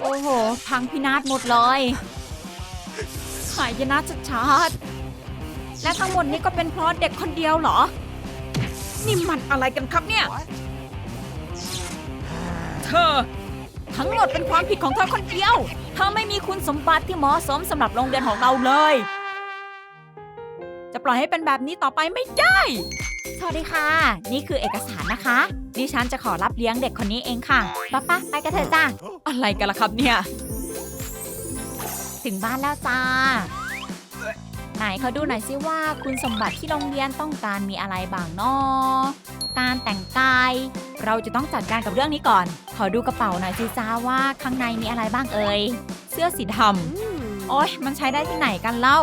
โอ้โห พังพินาศหมดเลยหายนะชัดๆและทั้งหมดนี้ก็เป็นเพราะเด็กคนเดียวเหรอ นี่มันอะไรกันครับเนี่ย เธอ ทั้งหมดเป็นความผิดของเธอคนเดียว เธอไม่มีคุณสมบัติที่เหมาะสมสำหรับโรงเรียนของเราเลย จะปล่อยให้เป็นแบบนี้ต่อไปไม่ได้ สวัสดีค่ะ นี่คือเอกสารนะคะ ดิฉันจะขอรับเลี้ยงเด็กคนนี้เองค่ะป้าป้าไปกันเถอะจ้าอะไรกันล่ะครับเนี่ย ถึงบ้านแล้วจ้า ไหนเขาดูหน่อยซิว่าคุณสมบัติที่โรงเรียนต้องการมีอะไรบ้างเนาะการแต่งกาย เราจะต้องจัดการกับเรื่องนี้ก่อน ขอดูกระเป๋าหน่อยสิจ้าว่าข้างในมีอะไรบ้างเอ่ย เสื้อสีดำโอ๊ยมันใช้ได้ที่ไหนกันเล่า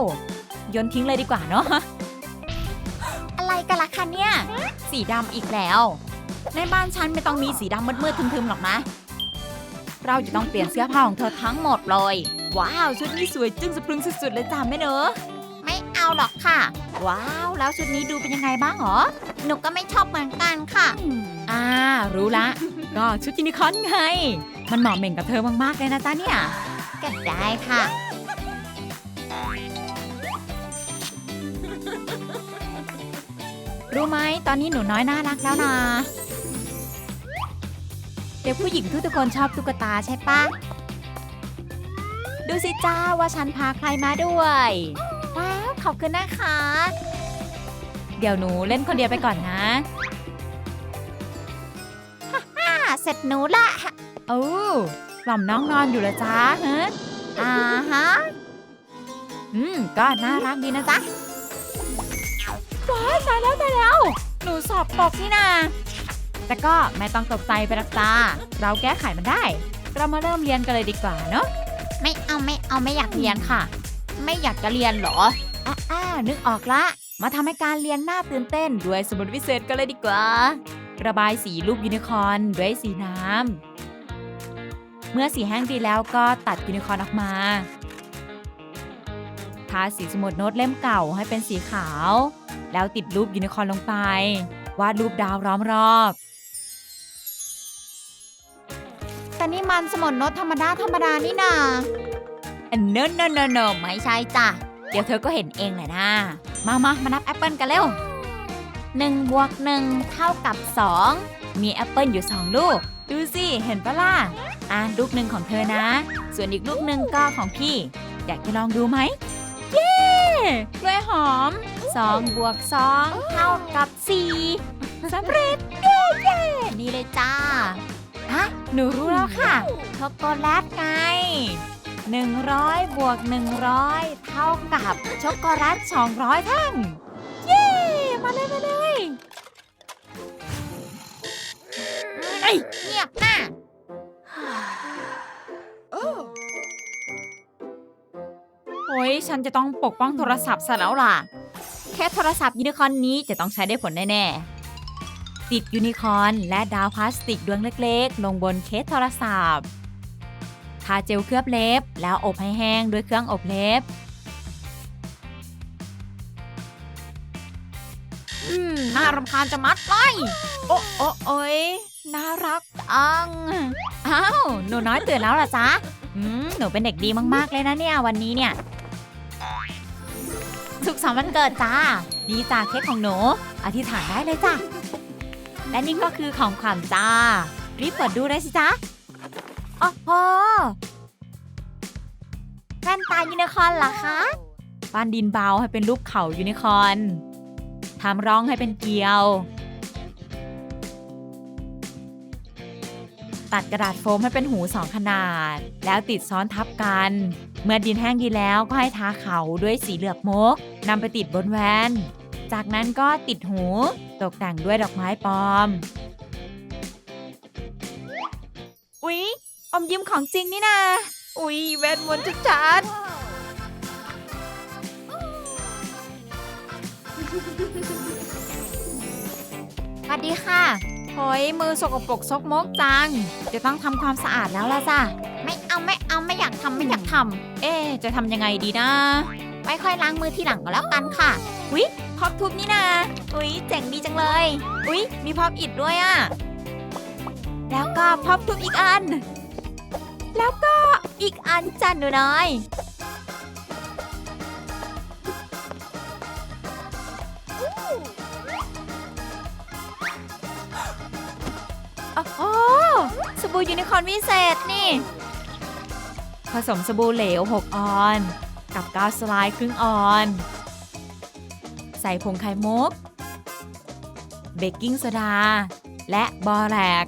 โยนทิ้งเลยดีกว่าเนาะอะไรกันล่ะ คะเนี่ย สีดำอีกแล้ว ในบ้านฉันไม่ต้องมีสีดำมืดๆทึมๆหรอกนะ เราจะต้องเปลี่ยนเสื้อผ้าของเธอทั้งหมดเลย ว้าว ชุดนี้สวยจึ้งสะพรึงสุดๆเลยจ้าแม่เนอะไม่เอาหรอกค่ะ ว้าว แล้วชุดนี้ดูเป็นยังไงบ้างหรอ หนูก็ไม่ชอบเหมือนกันค่ะ อ่า รู้ละ ก็ชุดยูนิคอร์นไง มันเหมาะเหม่งกับเธอมากๆเลยนะจ๊ะเนี่ย ก็ได้ค่ะ รู้ไหมตอนนี้หนูน้อยน่ารักแล้วนะเด็กผู้หญิงทุกๆคนชอบตุ๊กตาใช่ปะดูสิจ้าว่าฉันพาใครมาด้วย ว้าวขอบคุณนะคะ เดี๋ยวหนูเล่นคนเดียวไปก่อนนะฮ่าเสร็จหนูละโอ้กล่อมน้องนอนอยู่ละจ้าฮะอ่าฮะ อืม ก็น่ารักดีนะจ๊ะ ว้ายตายแล้วตายแล้ว หนูสอบตกนี่นา แต่ก็ไม่ต้องตกใจไปรักตาเราแก้ไขมันได้ เรามาเริ่มเรียนกันเลยดีกว่าเนาะ ไม่เอาไม่เอาไม่อยากเรียนค่ะ ไม่อยากจะเรียนเหรออ่าอ่านึกออกละ มาทำให้การเรียนน่าตื่นเต้นด้วยสมุดวิเศษกันเลยดีกว่า ระบายสีรูปยูนิคอร์นด้วยสีน้ำ เมื่อสีแห้งดีแล้วก็ตัดยูนิคอร์นออกมา ทาสีสมุดโน้ตเล่มเก่าให้เป็นสีขาว แล้วติดรูปยูนิคอร์นลงไป วาดรูปดาวล้อมรอบ แต่นี่มันสมุดโน้ตธรรมดาธรรมดานี่นาเนอะเนอะเนอะเนอะไม่ใช่จ้ะ เดี๋ยวเธอก็เห็นเองแหละนะ มามามานับแอปเปิลกันเร็วหนึ่งบวกหนึ่งเท่ากับสองมีแอปเปิลอยู่สองลูก ดูสิ เห็นปะล่ะอะลูกหนึ่งของเธอนะ ส่วนอีกลูกหนึ่งก็ของพี่ อยากจะลองดูไหม เย้กล้วยหอม สองบวกสองเท่ากับสี่สำเร็จ เย้เย้นี่เลยจ้าฮะหนูรู้แล้วค่ะช็อกโกแลตไง 100 บวก 100 เท่ากับช็อกโกแลต200 แท่ง เย้ มาเลยมาเลยเอ้ยเงียบหน้าโอ้ยฉันจะต้องปกป้องโทรศัพท์ซะแล้วล่ะ แค่โทรศัพท์ยูนิคอร์นนี้จะต้องใช้ได้ผลแน่ๆ ติดยูนิคอร์นและดาวพลาสติกดวงเล็กๆ ลงบนเคสโทรศัพท์ทาเจลเคลือบเล็บ แล้วอบให้แห้งด้วยเครื่องอบเล็บ อืม น่ารำคาญจะมัดเลยโอ้โอ้โอ้ยน่ารักจัง อ้าว หนูน้อยตื่นแล้วเหรอจ๊ะ อืม หนูเป็นเด็กดีมาก ๆ เลยนะเนี่ย วันนี้เนี่ย สุขสันต์วันเกิดจ้าดีจ้าเค้กของหนู อธิษฐานได้เลยจ้ะและนี่ก็คือของขวัญจ้า รีบเปิดดูเลยสิจ๊ะโอ้โหแว่นตายูนิคอร์นเหรอคะปั้นดินเบาให้เป็นรูปเขายูนิคอร์นทำร้องให้เป็นเกลียว ตัดกระดาษโฟมให้เป็นหูสองขนาด แล้วติดซ้อนทับกัน เมื่อดินแห้งดีแล้วก็ให้ทาเขาด้วยสีเหลือบมกนำไปติดบนแวนจากนั้นก็ติดหู ตกแต่งด้วยดอกไม้ปลอม อุ๊ย อมยิ้มของจริงนี่นา อุ๊ยเวทมนต์ชัดๆสวัสดีค่ะ โอยมือสกปรกซกมกจัง จะต้องทำความสะอาดแล้วล่ะจ้ะไม่เอาไม่เอาไม่อยากทำไม่อยากทำเอ๊ะจะทำยังไงดีนะไว้ค่อยล้างมือทีหลังก็แล้วกันค่ะอุ๊ยพอบทุบนี่นาอุ๊ยเจ๋งดีจังเลย อุ๊ยมีพอบอิดด้วยอะแล้วก็พับทุบอีกอัน แล้วก็อีกอันจ้ะหนูน้อย โอ้โหสบู่ยูนิคอร์นวิเศษนี่ ผสมสบู่เหลว 6 ออน กับกาวสไลด์ครึ่งออน ใส่ผงไข่มุก เบกกิ้งโซดา และบอแรก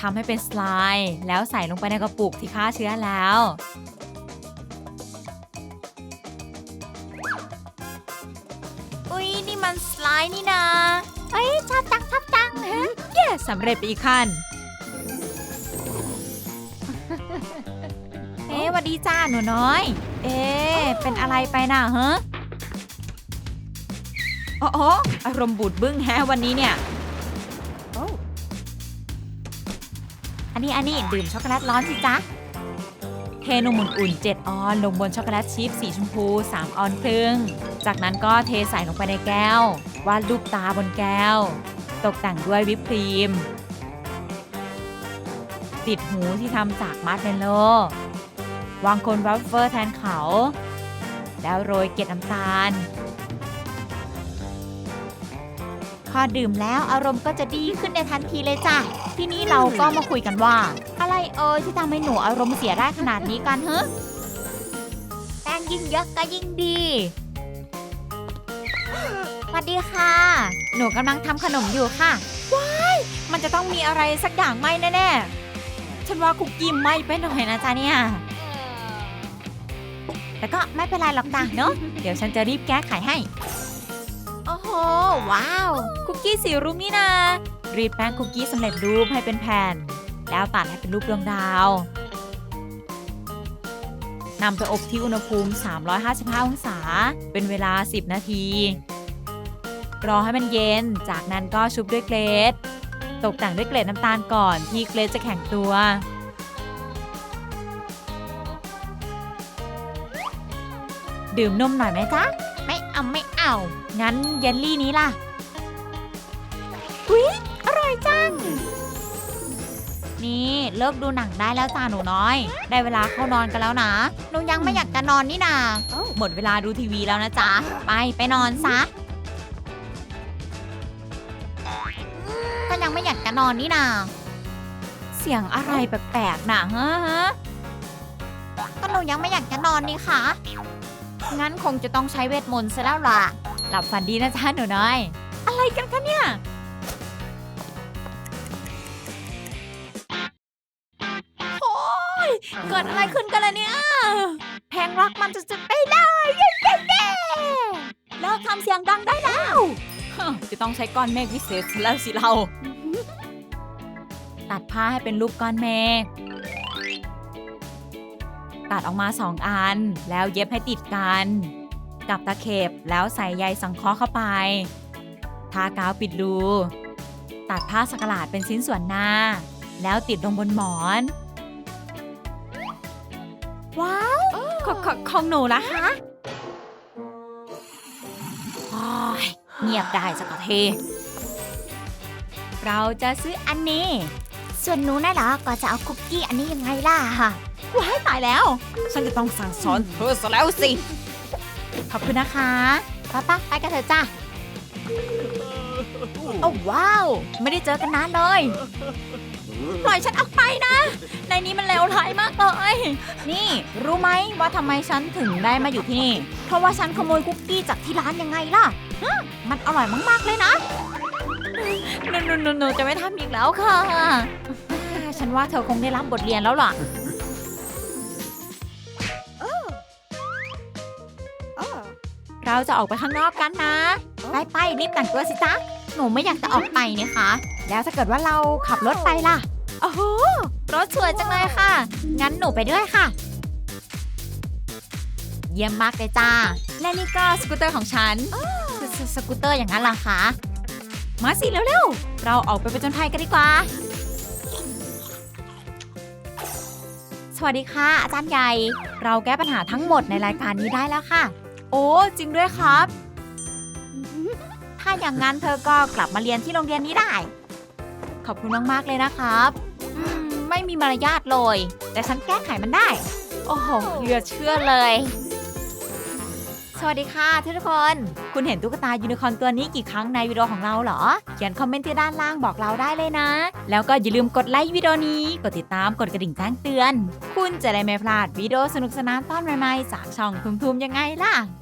ทำให้เป็นสไลด์แล้วใส่ลงไปในกระปุกที่ฆ่าเชื้อแล้ว สำเร็จไปอีกขั้นเอ๊ะหวัสดีจ้าหนูน้อย เอ๊ะเป็นอะไรไปน่ะฮะโอ้โออารมณ์บูดบึ้งแฮะวันนี้เนี่ยอันนี้อันนี้ดื่มช็อกโกแลตร้อนสิจ๊ะ เทนมอุ่นๆ7ออนลงบนช็อกโกแลตชิพสีชมพู 3 ออนครึ่ง จากนั้นก็เทใส่ลงไปในแก้ว วาดรูปตาบนแก้ว ตกแต่งด้วยวิปครีม ติดหูที่ทำจากมัดเมลโล่วางคนวัฟเฟอร์แทนเขา แล้วโรยเกล็ดน้ำตาล พอดื่มแล้วอารมณ์ก็จะดีขึ้นในทันทีเลยจ้ะ ทีนี้เราก็มาคุยกันว่า อะไรเอ่ยที่ทำให้หนูอารมณ์เสียได้ขนาดนี้กันเฮ้แป้งยิ่งเยอะก็ยิ่งดี วัสดีค่ะ หนูกำลังทำขนมอยู่ค่ะว้ายมันจะต้องมีอะไรสักอย่างไหมแน่ๆฉันว่าคุกกี้ไหมไปหน่อยนะจ๊ะเนี่ย แต่ก็ไม่เป็นไรหรอกจ้ะเนอะเดี๋ยวฉันจะรีบแก้ไขให้ โอ้โห ว้าว คุกกี้สีรุ้งนี่นารีดแป้งคุกกี้สำเร็จรูปให้เป็นแผ่น แล้วตัดให้เป็นรูปดวงดาวนำไปอบที่อุณหภูมิ 355 องศา เป็นเวลา 10 นาที รอให้มันเย็น จากนั้นก็ชุบด้วยเกรด ตกแต่งด้วยเกล็ดน้ำตาลก่อนที่เกรดจะแข็งตัว ดื่มนมหน่อยไหมจ๊ะ ไม่เอาไม่เอา งั้นเยลลี่นี้ล่ะอุ๊ยอร่อยจัง นี่เลิกดูหนังได้แล้วจ้าหนูน้อย ได้เวลาเข้านอนกันแล้วนะ หนูยังไม่อยากจะนอนนี่นา หมดเวลาดูทีวีแล้วนะจ๊ะ ไปไปนอนซะ นอนนี่นา เสียงอะไรแปลกๆน่ะฮะก็หนูยังไม่อยากจะนอนนี่ค่ะ งั้นคงจะต้องใช้เวทมนต์ซะแล้วล่ะ หลับฝันดีนะจ๊ะหนูน้อย อะไรกันคะเนี่ย โอ้ยเกิดอะไรขึ้นกันล่ะเนี่ย แพงรักมันจะจุดไปเลยเย้เย้เย้เลิกทำเสียงดังได้แล้ว จะต้องใช้ก้อนเมฆวิเศษซะแล้วสิเรา ตัดผ้าให้เป็นรูปก้อนเมฆตัดออกมาสองอัน แล้วเย็บให้ติดกัน กับตะเข็บแล้วใส่ใยสังเคราะห์เข้าไป ทากาวปิดรู ตัดผ้าสกหลาดเป็นชิ้นส่วนหน้า แล้วติดลงบนหมอน ว้าวขอขอของหนูนะคะโอ้ยเงียบได้สักที เราจะซื้ออันนี้ ส่วนหนูน่ะเหรอก็จะเอาคุกกี้อันนี้ยังไงล่ะว้ายตายแล้ว ฉันจะต้องสั่งสอนเธอซะแล้วสิ ขอบคุณนะคะป้าป้าไปกันเถอะจ้าโอ้ว้าว ไม่ได้เจอกันนานเลย ปล่อยฉันออกไปนะ ในนี้มันเลวร้ายมากเลย นี่รู้ไหมว่าทำไมฉันถึงได้มาอยู่ที่นี่ เพราะว่าฉันขโมยคุกกี้จากที่ร้านยังไงล่ะฮะมันอร่อยมากๆเลยนะหนูหนูหนูหนูจะไม่ทำอีกแล้วค่ะ ฉันว่าเธอคงได้รับบทเรียนแล้วล่ะ เราจะออกไปข้างนอกกันนะ ไปไปรีบแต่งตัวสิจ๊ะ หนูไม่อยากจะออกไปนี่คะ แล้วถ้าเกิดว่าเราขับรถไปล่ะ โอ้โห รถสวยจังเลยค่ะ งั้นหนูไปด้วยค่ะ เยี่ยมมากเลยจ้า และนี่ก็สกูตเตอร์ของฉันสสสกูตเตอร์อย่างนั้นล่ะคะ มาสิเร็วๆ เราออกไปไปจนภัยกันดีกว่า สวัสดีค่ะ อาจารย์ใหญ่ เราแก้ปัญหาทั้งหมดในรายการนี้ได้แล้วค่ะ โอ้จริงด้วยครับ ถ้าอย่างนั้นเธอก็กลับมาเรียนที่โรงเรียนนี้ได้ ขอบคุณมากๆเลยนะครับอืมไม่มีมารยาทเลย แต่ฉันแก้ไขมันได้ โอ้โหเหลือเชื่อเลย สวัสดีค่ะทุกคน คุณเห็นตุ๊กตายูนิคอร์นตัวนี้กี่ครั้งในวิดีโอของเราเหรอ เขียนคอมเมนต์ที่ด้านล่างบอกเราได้เลยนะ แล้วก็อย่าลืมกดไลค์วิดีโอนี้ กดติดตามกดกระดิ่งแจ้งเตือน คุณจะได้ไม่พลาดวิดีโอสนุกสนานตอนใหม่ๆจากช่องทุมๆยังไงล่ะ